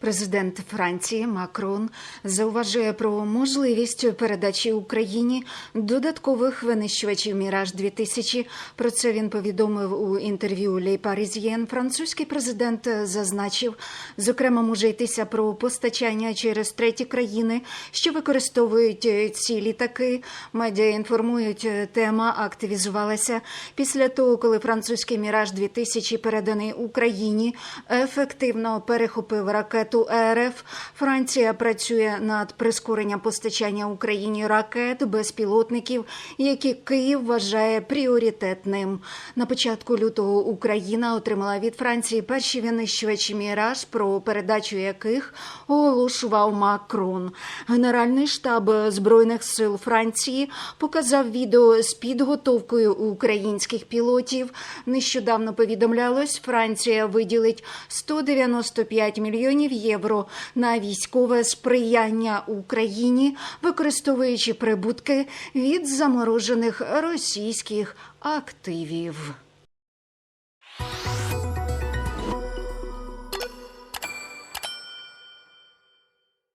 Президент Франції Макрон зауважує про можливість передачі Україні додаткових винищувачів Міраж 2000 Про це він повідомив у інтерв'ю «Лей Паризьєн». Французький президент зазначив, зокрема, може йтися про постачання через треті країни, що використовують ці літаки. Медіа інформують, тема активізувалася після того, коли французький Міраж 2000 переданий Україні, ефективно перехопив ракету РФ. Франція працює над прискоренням постачання Україні ракет безпілотників, які Київ вважає пріоритетним. На початку лютого Україна отримала від Франції перші винищувачі Міраж, про передачу яких оголошував Макрон. Генеральний штаб збройних сил Франції показав відео з підготовкою українських пілотів. Нещодавно повідомлялось, Франція виділить 195 мільйонів євро на військове сприяння Україні, використовуючи прибутки від заморожених російських активів.